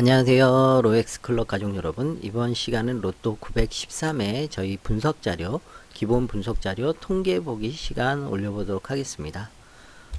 안녕하세요. 로엑스 클럽 가족 여러분. 이번 시간은 로또 913회 저희 분석 자료, 기본 분석 자료 통계 보기 시간 올려보도록 하겠습니다.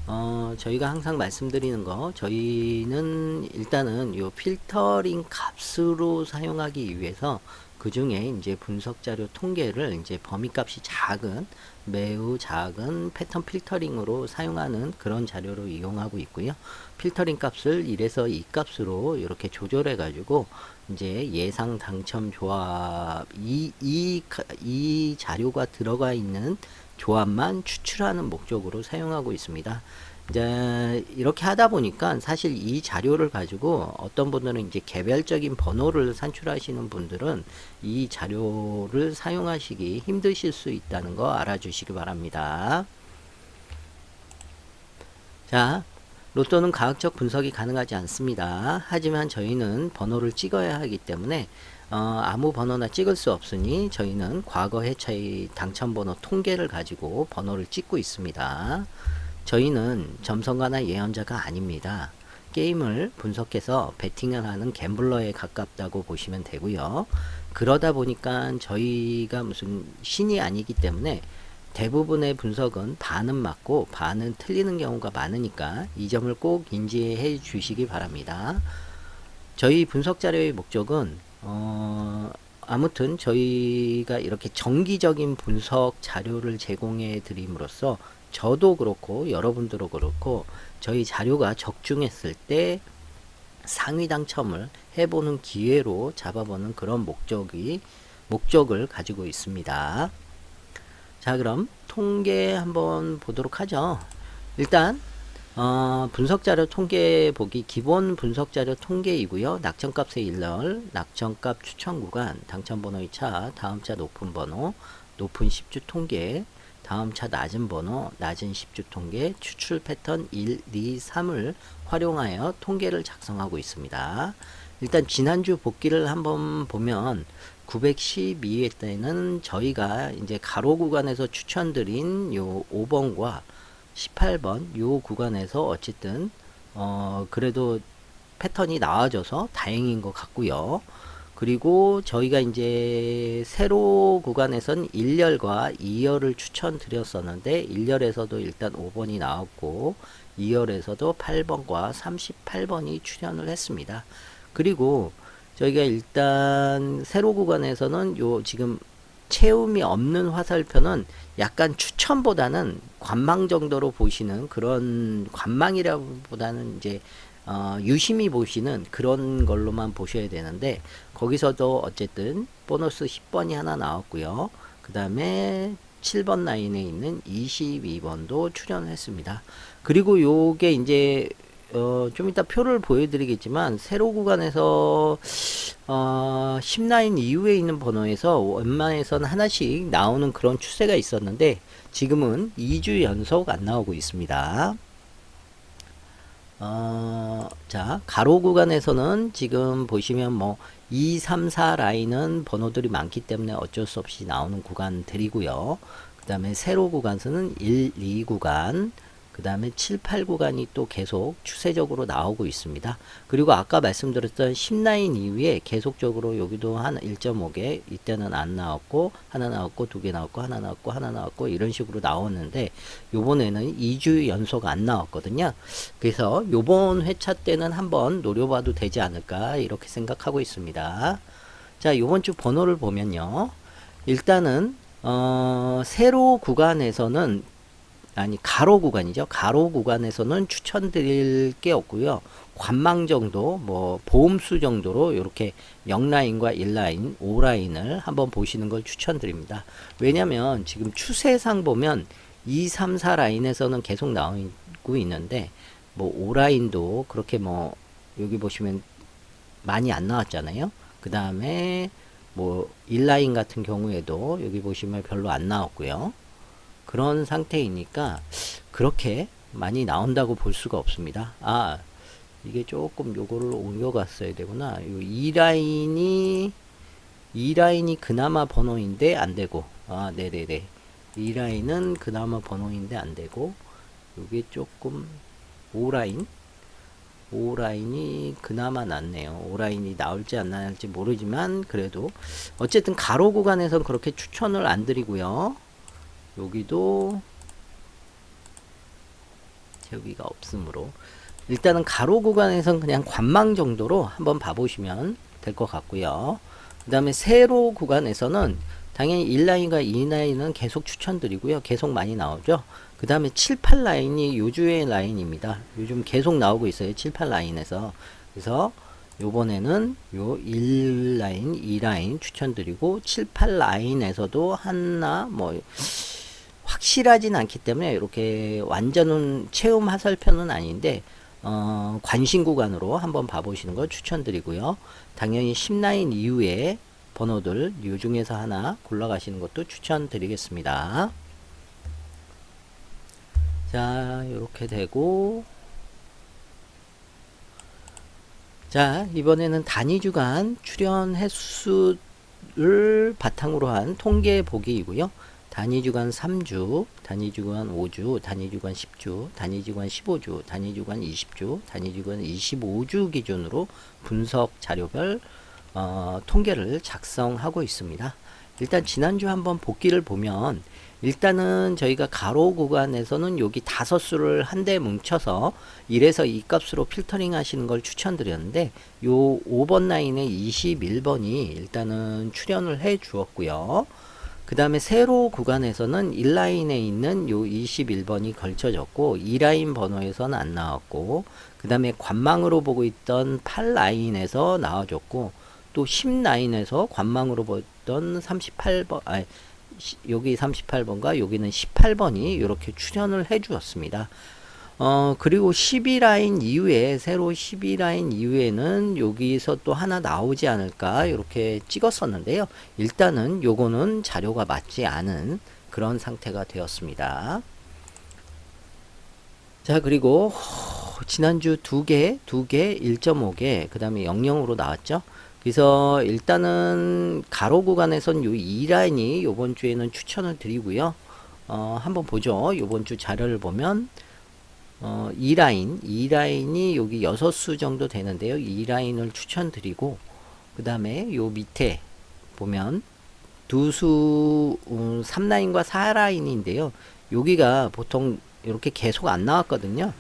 어, 저희가 항상 말씀드리는 거, 저희는 일단은 요 필터링 값으로 사용하기 위해서 그 중에 이제 분석 자료 통계를 이제 범위 값이 작은, 매우 작은 패턴 필터링으로 사용하는 그런 자료로 이용하고 있고요. 필터링 값을 1에서 2 값으로 이렇게 조절해 가지고 이제 예상 당첨 조합 이, 이, 가- 이 자료가 들어가 있는 조합만 추출하는 목적으로 사용하고 있습니다. 이제 이렇게 하다 보니까 사실 이 자료를 가지고 어떤 분들은 이제 개별적인 번호를 산출하시는 분들은 이 자료를 사용하시기 힘드실 수 있다는 거 알아주시기 바랍니다. 자, 로또는 가학적 분석이 가능하지 않습니다. 하지만 저희는 번호를 찍어야 하기 때문에 어, 아무 번호나 찍을 수 없으니 저희는 과거 회차의 당첨번호 통계를 가지고 번호를 찍고 있습니다. 저희는 점성가나 예언자가 아닙니다. 게임을 분석해서 베팅을 하는 갬블러에 가깝다고 보시면 되고요. 그러다 보니까 저희가 무슨 신이 아니기 때문에 대부분의 분석은 반은 맞고 반은 틀리는 경우가 많으니까 이 점을 꼭 인지해 주시기 바랍니다. 저희 분석 자료의 목적은 어, 아무튼 저희가 이렇게 정기적인 분석 자료를 제공해 드림으로써 저도 그렇고 여러분들도 그렇고 저희 자료가 적중했을 때 상위 당첨을 해보는 기회로 잡아보는 그런 목적이 목적을 가지고 있습니다. 자 그럼 통계 한번 보도록 하죠. 일단 어, 분석자료 통계 보기 기본 분석자료 통계이고요. 낙천값의 일럴, 낙천값 추천 구간, 당첨번호의 차, 다음 차 높은 번호, 높은 10주 통계, 다음 차 낮은 번호, 낮은 10주 통계, 추출 패턴 1, 2, 3을 활용하여 통계를 작성하고 있습니다. 일단 지난주 복기를 한번 보면 912회 때는 저희가 이제 가로 구간에서 추천드린 요 5번과 18번 요 구간에서 어쨌든 어 그래도 패턴이 나와져서 다행인 것 같고요. 그리고 저희가 이제 세로 구간에선 1열과 2열을 추천드렸었는데 1열에서도 일단 5번이 나왔고 2열에서도 8번과 38번이 출현을 했습니다. 그리고 저희가 일단 세로 구간에서는 요 지금 채움이 없는 화살표는 약간 추천보다는 관망 정도로 보시는 그런 관망이라보다는 이제 어, 유심히 보시는 그런 걸로만 보셔야 되는데 거기서도 어쨌든 보너스 10번이 하나 나왔고요. 그 다음에 7번 라인에 있는 22번도 출연했습니다. 그리고 요게 이제 어, 좀 이따 표를 보여드리겠지만 세로 구간에서 어, 10라인 이후에 있는 번호에서 웬만해선 하나씩 나오는 그런 추세가 있었는데 지금은 2주 연속 안 나오고 있습니다. 어, 자, 가로 구간에서는 지금 보시면 뭐 2, 3, 4 라인은 번호들이 많기 때문에 어쩔 수 없이 나오는 구간들이고요. 그 다음에 세로 구간에서는 1, 2 구간, 그 다음에 7, 8 구간이 또 계속 추세적으로 나오고 있습니다. 그리고 아까 말씀드렸던 10라인 이후에 계속적으로 여기도 한 1.5개, 이때는 안 나왔고, 하나 나왔고, 두 개 나왔고, 하나 나왔고, 하나 나왔고, 이런 식으로 나오는데, 요번에는 2주 연속 안 나왔거든요. 그래서 요번 회차 때는 한번 노려봐도 되지 않을까, 이렇게 생각하고 있습니다. 자, 요번 주 번호를 보면요. 일단은, 어, 세로 구간에서는 아니 가로 구간이죠. 가로 구간에서는 추천드릴 게 없고요. 관망 정도, 뭐 보험수 정도로 이렇게 0라인과 1라인, 5라인을 한번 보시는 걸 추천드립니다. 왜냐면 지금 추세상 보면 2, 3, 4 라인에서는 계속 나오고 있는데 뭐 5라인도 그렇게 뭐 여기 보시면 많이 안 나왔잖아요. 그 다음에 뭐 1라인 같은 경우에도 여기 보시면 별로 안 나왔고요. 그런 상태이니까 그렇게 많이 나온다고 볼 수가 없습니다. 아, 이게 조금 요거를 옮겨갔어야 되구나. 요 2라인이 2라인이 그나마 번호인데 안 되고. 아, 네네네. 2라인은 그나마 번호인데 안 되고. 요게 조금 5라인 O 라인이 그나마 낫네요. O 라인이 나올지 안 나올지 모르지만 그래도 어쨌든 가로 구간에선 그렇게 추천을 안 드리고요. 여기도 여기가 없으므로 일단은 가로 구간에선 그냥 관망 정도로 한번 봐보시면 될 것 같고요. 그 다음에 세로 구간에서는 당연히 1라인과 2라인은 계속 추천드리고요. 계속 많이 나오죠. 그 다음에 7, 8라인이 요주의 라인입니다. 요즘 계속 나오고 있어요. 7, 8라인에서. 그래서 요번에는 요 1라인, 2라인 추천드리고 7, 8라인에서도 하나 뭐 확실하진 않기 때문에 이렇게 완전은 체험 하설편은 아닌데 어, 관심 구간으로 한번 봐보시는 걸 추천드리고요. 당연히 10라인 이후에 번호들 요 중에서 하나 골라가시는 것도 추천드리겠습니다. 자, 이렇게 되고 자, 이번에는 단위 주간 출연 횟수를 바탕으로 한 통계 보기이고요. 단위 주간 3주, 단위 주간 5주, 단위 주간 10주, 단위 주간 15주, 단위 주간 20주, 단위 주간 25주 기준으로 분석 자료별 어, 통계를 작성하고 있습니다. 일단 지난주 한번 복기를 보면 일단은 저희가 가로 구간에서는 여기 다섯 수를 한데 뭉쳐서 1에서 2 값으로 필터링 하시는 걸 추천드렸는데 요 5번 라인에 21번이 일단은 출연을 해 주었고요. 그 다음에 세로 구간에서는 1라인에 있는 요 21번이 걸쳐졌고 2라인 번호에서는 안 나왔고 그 다음에 관망으로 보고 있던 8라인에서 나와줬고 또 10라인에서 관망으로 보던 38번 아 여기 38번과 여기는 18번이 이렇게 출연을 해 주었습니다. 어, 그리고 12라인 이후에, 새로 12라인 이후에는 여기서 또 하나 나오지 않을까, 이렇게 찍었었는데요. 일단은 요거는 자료가 맞지 않은 그런 상태가 되었습니다. 자, 그리고, 허, 지난주 두 개, 두 개, 1.5개, 그 다음에 00으로 나왔죠. 그래서 일단은 가로 구간에선 요 2라인이 요번 주에는 추천을 드리고요. 어, 한번 보죠. 요번 주 자료를 보면, 어, 2라인, 2라인이 여기 6수 정도 되는데요. 2라인을 추천드리고, 그 다음에 요 밑에 보면 두 수, 음, 3라인과 4라인인데요. 여기가 보통 이렇게 계속 안 나왔거든요.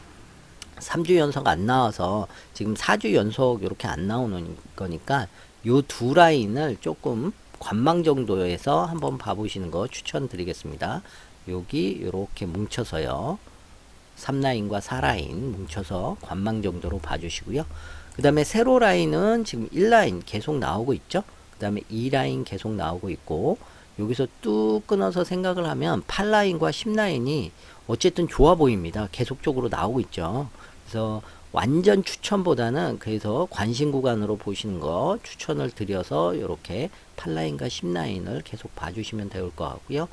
3주 연속 안 나와서 지금 4주 연속 이렇게 안 나오는 거니까 요 두 라인을 조금 관망 정도에서 한번 봐보시는 거 추천드리겠습니다. 여기 이렇게 뭉쳐서요. 3라인과 4라인 뭉쳐서 관망 정도로 봐주시고요. 그 다음에 세로 라인은 지금 1라인 계속 나오고 있죠. 그 다음에 2라인 계속 나오고 있고 여기서 뚝 끊어서 생각을 하면 8라인과 10라인이 어쨌든 좋아 보입니다. 계속적으로 나오고 있죠. 그래서 완전 추천보다는 그래서 관심 구간으로 보시는 거 추천을 드려서 이렇게 8라인과 10라인을 계속 봐주시면 될것 같고요.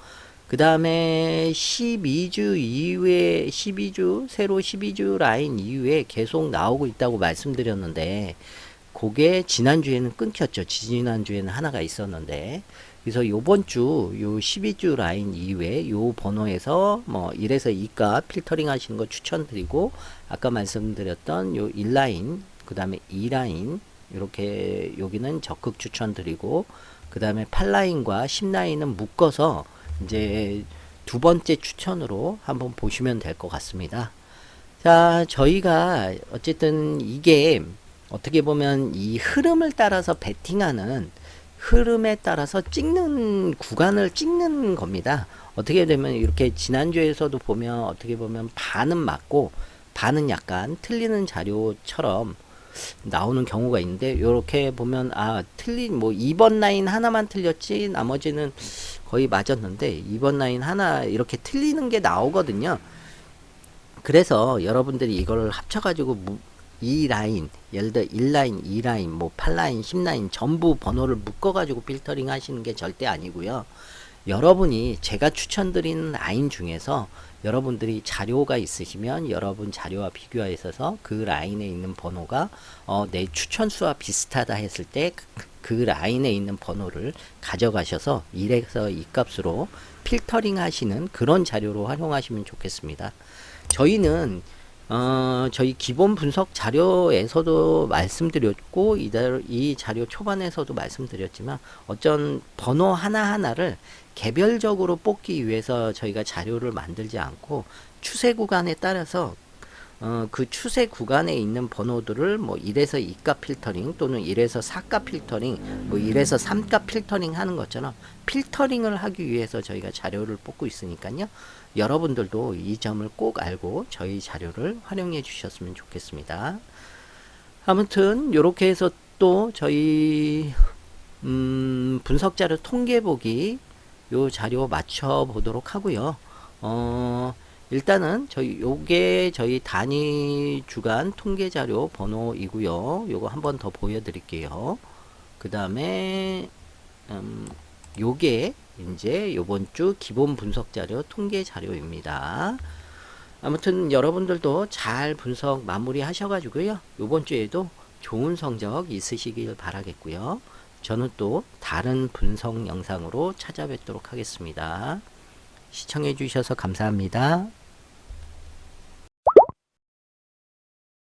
그 다음에 12주 이후에 12주 새로 12주 라인 이후에 계속 나오고 있다고 말씀드렸는데 그게 지난주에는 끊겼죠. 지난주에는 하나가 있었는데 그래서 요번 주 요 12주 라인 이후에 요 번호에서 뭐 1에서 2가 필터링 하시는 거 추천드리고 아까 말씀드렸던 요 1라인 그 다음에 2라인 이렇게 여기는 적극 추천드리고 그 다음에 8라인과 10라인은 묶어서 이제 두 번째 추천으로 한번 보시면 될 것 같습니다. 자, 저희가 어쨌든 이게 어떻게 보면 이 흐름을 따라서 베팅하는 흐름에 따라서 찍는 구간을 찍는 겁니다. 어떻게 되면 이렇게 지난주에서도 보면 어떻게 보면 반은 맞고 반은 약간 틀리는 자료처럼 나오는 경우가 있는데 이렇게 보면 아 틀린 뭐 2번 라인 하나만 틀렸지 나머지는 거의 맞았는데 2번 라인 하나 이렇게 틀리는 게 나오거든요. 그래서 여러분들이 이걸 합쳐가지고 이 라인, 예를 들어 1라인, 2라인, 뭐 8라인, 10라인 전부 번호를 묶어가지고 필터링 하시는 게 절대 아니고요. 여러분이 제가 추천드리는 라인 중에서 여러분들이 자료가 있으시면 여러분 자료와 비교하셔서 그 라인에 있는 번호가 어, 내 추천 수와 비슷하다 했을 때 그 라인에 있는 번호를 가져가셔서 1에서 2 값으로 필터링 하시는 그런 자료로 활용하시면 좋겠습니다. 저희는 어, 저희 기본 분석 자료에서도 말씀드렸고, 이 자료 초반에서도 말씀드렸지만, 어쩐 번호 하나하나를 개별적으로 뽑기 위해서 저희가 자료를 만들지 않고, 추세 구간에 따라서 어, 그 추세 구간에 있는 번호들을 뭐 1에서 2가 필터링 또는 1에서 4가 필터링, 뭐 1에서 3가 필터링 하는 것처럼 필터링을 하기 위해서 저희가 자료를 뽑고 있으니까요. 여러분들도 이 점을 꼭 알고 저희 자료를 활용해 주셨으면 좋겠습니다. 아무튼 이렇게 해서 또 저희 음, 분석 자료 통계 보기 요 자료 맞춰 보도록 하고요. 어, 일단은 저희 요게 저희 단위 주간 통계 자료 번호이고요. 요거 한 번 더 보여드릴게요. 그 다음에 음, 요게 이제 요번 주 기본 분석 자료 통계 자료입니다. 아무튼 여러분들도 잘 분석 마무리 하셔가지고요. 요번 주에도 좋은 성적 있으시길 바라겠고요. 저는 또 다른 분석 영상으로 찾아뵙도록 하겠습니다. 시청해 주셔서 감사합니다.